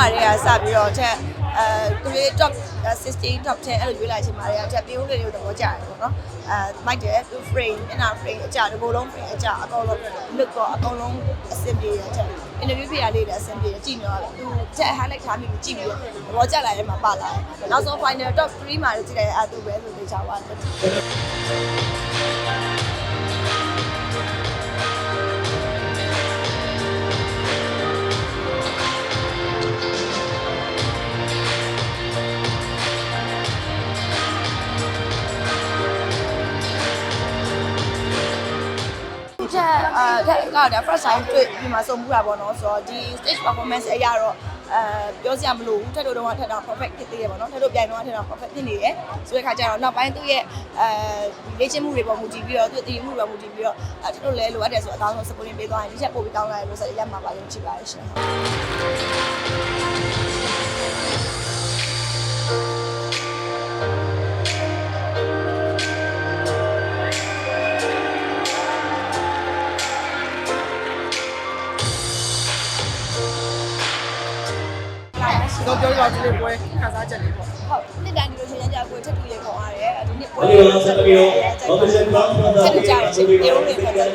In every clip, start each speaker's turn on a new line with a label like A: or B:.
A: မှာတွေကစပြီးတော့ချက်အဲသူလေး top 16 top 10အဲ့လိုရွေးလိုက်ချင်ပါတယ်ချက်ပြုံးလေးတွေကိုသဘောကျတယ်ပေါ့နော်အဲမိုက်တယ် frame အနာ frame အကြဒီကိုလုံး frame အကြအကောင်လုံး look ကောအကောင်လုံးအဆင်ပြေတယ်ချက် interview ပြရလေးလည်းအဆင်ပြေတယ်ကြည့်နေတော့သူချက် highlight ထားမိပြီးကြည့်ပြီးတော့သဘောကျလာတယ်မှာပါလာတယ်နောက်ဆုံး final top 3မှာလည်းကြည့်လိုက်အတူပဲဆိုသိချပါတယ် ထက်ကဒါ first time တွေ့ဒီမှာစုံမှုတာပေါ့နော်ဆိုတော့ဒီ stage performance အရာတော့အဲပြောစရာမလိုဘူးထက်တို့တော့ထက်တော့ perfect ဖြစ်သေးတယ်ပေါ့နော်ထက်တို့ပြိုင်တော့ထက်တော့ perfect ဖြစ်နေတယ်ဆိုတဲ့ခါကျတော့နောက်ပိုင်းသူ့ရဲ့အဲဒီလေ့ကျင့်မှုတွေပေါ်မူတည်ပြီးတော့သူ့တည်မှုတွေပေါ်မူတည်ပြီးတော့အဲထက်တို့လည်းလိုအပ်တယ်ဆိုတော့အကောင်းဆုံး supporting ပေးသွားရင်ဒီချက်ပို့ပြီးကောင်းလာတယ်လို့ဆိုရရမှာပါလို့ချစ်ပါတယ်ရှင်
B: တော့ပြောရအောင်ဒီပွဲခန်းစားချက်လေးပေါ့
A: ဟုတ်နှစ်တိုင်းဒီလိုရှင်ရကြကိုထက်တူရေခေါ်ရတယ်ဒီနှစ်ပွဲ
C: Okay, once again, Operation Ground
A: ထက်တူကြတယ်ရှင်ပြုံးနေဖက်တယ်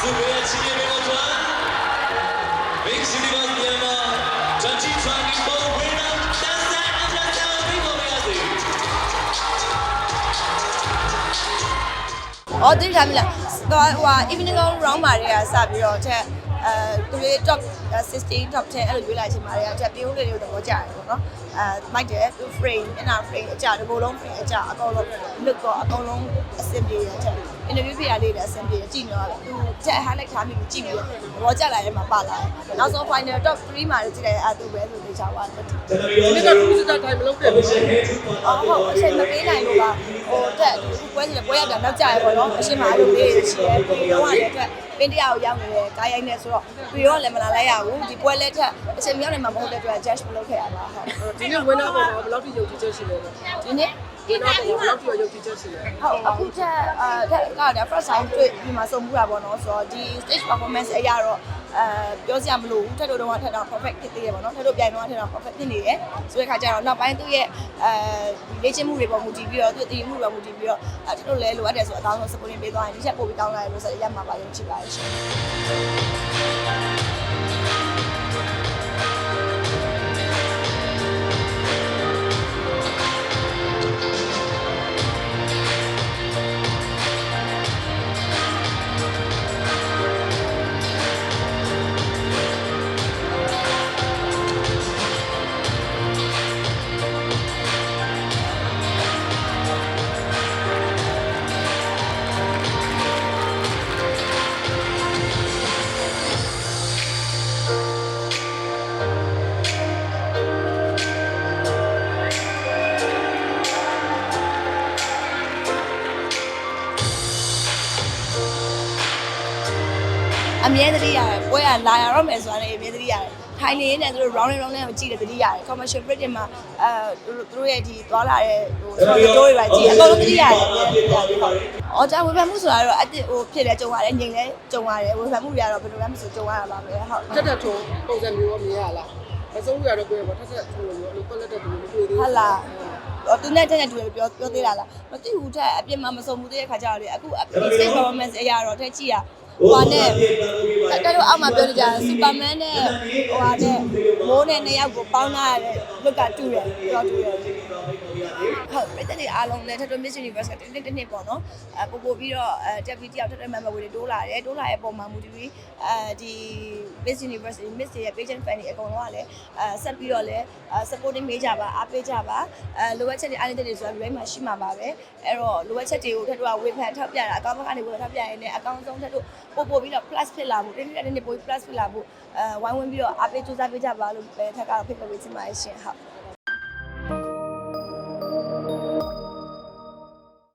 C: စုဝေးချီး
A: အော်တိထားပြီလား။တော့ဟိုဟာ evening round မှာတွေကစပြီးတော့ချက်အဲသူလေး top 16 top 10အဲ့လိုရွေးလိုက်ချင်ပါတယ်။ချက်ပြုံးလေးတွေကိုသဘောကျတယ်ပေါ့နော်။အဲမိုက်တယ် frame အနာ frame အကြဒီကိုလုံး frame အကြအကောင်လုံး look ကောအကောင်လုံးအဆင်ပြေတယ်ချက် interview ပြရလေးလည်းအဆင်ပြေတယ်ကြည့်နေတော့သူချက် highlight ထားမိပြီးကြည့်ပြီးတော့သဘောကျလာတယ်မှာပါလာတယ်။နောက်ဆုံး final top 3မှာလည်းကြည့်လိုက်အတူပဲလို့သိချပါတယ်။
C: ကျွန်တော်
B: ဒီ
C: ရော
B: နေ့ကခူးစစ်တာတိုင်းမလုပ်တဲ့ဘူး
C: Operation Head to
A: အော်ဟုတ်အချိန်မပေးနိုင်လို့ပါဟိုတက်ဒီပွဲစီပွဲရတာနောက်ကြရပေါ့နော်အရှင်မအားလို့လေးရှိရဲပြီးတော့လည်းအတွက်ပင်းတရားကိုရောက်နေတယ်ကားရိုက်နေဆိုတော့ပြီးတော့လည်းမလာလိုက်ရဘူးဒီပွဲလက်ထက်အချိန်မြောက်နေမှာမဟုတ်တဲ့အတွက် judge မလုပ်ခဲ့ရပါဟုတ်
B: ဒီနေ့ winner ပေါ်မှာဘယ်လောက်ထိယုံကြည်ချက်ရှိလဲ
A: ဒီနေ့
B: winner ပေါ်မှာဘယ်လောက်ထိယုံကြည်ချက်ရှိလဲ
A: ဟုတ်အခုချက်အာထက်ကဒါ first time တွေ့ဒီမှာစုံမှုတာပေါ့နော်ဆိုတော့ဒီ stage performance အရာတော့အဲပြောစရာမလိုဘူးထက်တို့တော့ထက်တော့ perfect ဖြစ်သေးတယ်ပေါ့နော်ထက်တို့ပြိုင်တော့ထက်တော့ perfect ဖြစ်နေတယ်ဆိုတဲ့ခါကျတော့နောက်ပိုင်းသူ့ရဲ့အဲဒီလေ့ကျင့်မှုတွေပေါ်မူတည်ပြီးတော့သူ့တည်မှုတွေပေါ်မူတည်ပြီးတော့အဲထက်တို့လည်းလိုအပ်တယ်ဆိုတော့အကောင်းဆုံး supporting ပေးသွားရင်ဒီချက်ပို့ပြီးကောင်းလာတယ်လို့ဆိုရရမှာပါလို့ချစ်ပါတယ်ရှင် အမြဲတည်းရတယ်ပွဲကလာရတော့မယ်ဆိုတာလည်းအမြဲတည်းရတယ်ထိုင်နေနေသူတို့ round and round နဲ့ကြည့်တယ်တတိရတယ် commercial break တွေမှာအဲသူတို့ရဲ့ဒီသွားလာတဲ့ဟို story တွေပါကြည့်အကုန်လုံးတတိရတယ်အမြဲတည်းရတယ်ဟုတ်အော်ဒါဝေဖန်မှုဆိုတာတော့အတစ်ဟိုဖြစ်လဲကြုံရတယ်ငြိမ်လဲကြုံရတယ်ဝေဖန်မှုတွေကတော့ဘယ်လိုလဲမဆိုကြုံရတာပါပဲဟုတ်
B: တက်တက်ထုံပုံစံမျိုးရောမြင်ရလားမဆုံးရတော့ကိုယ်ပေါ့ထက်ထက်ထုံလို့မျိုးအဲ့လိုပလက်တဲ့သူမျိုးမတွေ့သေးဘူး
A: ဟုတ်လားအော်သူနဲ့တဲ့နဲ့တူတယ်ပြောပြောသေးတာလားမသိဘူးတဲ့အပြင်မှာမစုံဘူးတဲ့ခါကျတော့လေအခု stage performance အရာတော့တဲ့ကြည့်ရ ဟိုဟာနဲ့တက်တော့အောက်မှာပြောနေကြစူပါမန်နဲ့ဟိုဟာနဲ့မိုးနဲ့နှစ်ယောက်ကိုပေါင်းလာတဲ့ look ကတူတယ်ပြောတူတယ် ဟုတ်ပြည်သက်တွေအားလုံးလည်းထပ်တော့ Miss Universe ကတစ်နှစ်တစ်နှစ်ပေါ့နော်အဲပို့ပို့ပြီးတော့အဲတက်ပြီးတယောက်ထပ်တဲ့ member တွေတိုးလာတယ်တိုးလာတဲ့ပုံမှန်မူတည်ပြီးအဲဒီ Miss Universe Miss ရဲ့ patient fan တွေအကုန်လုံးကလည်းအဲဆက်ပြီးတော့လည်း supporting ပေးကြပါအားပေးကြပါအဲလိုအပ်ချက်တွေအားနည်းချက်တွေဆိုတာ range မှာရှိမှာပါပဲအဲ့တော့လိုအပ်ချက်တွေကိုထပ်တော့ဝေဖန်ထောက်ပြတာအကောင်းဘက်ကနေဝေဖန်ထောက်ပြရင်လည်းအကောင်းဆုံးထပ်တော့ပို့ပို့ပြီးတော့ plus ဖြစ်လာဖို့တင်းတင်းတင်းပို့ plus ဖြစ်လာဖို့အဲဝိုင်းဝန်းပြီးတော့အားပေးကြိုးစားပေးကြပါလို့ပဲထပ်ကတော့ဖိတ်ခေါ်ပေးချင်ပါတယ်ရှင်ဟုတ်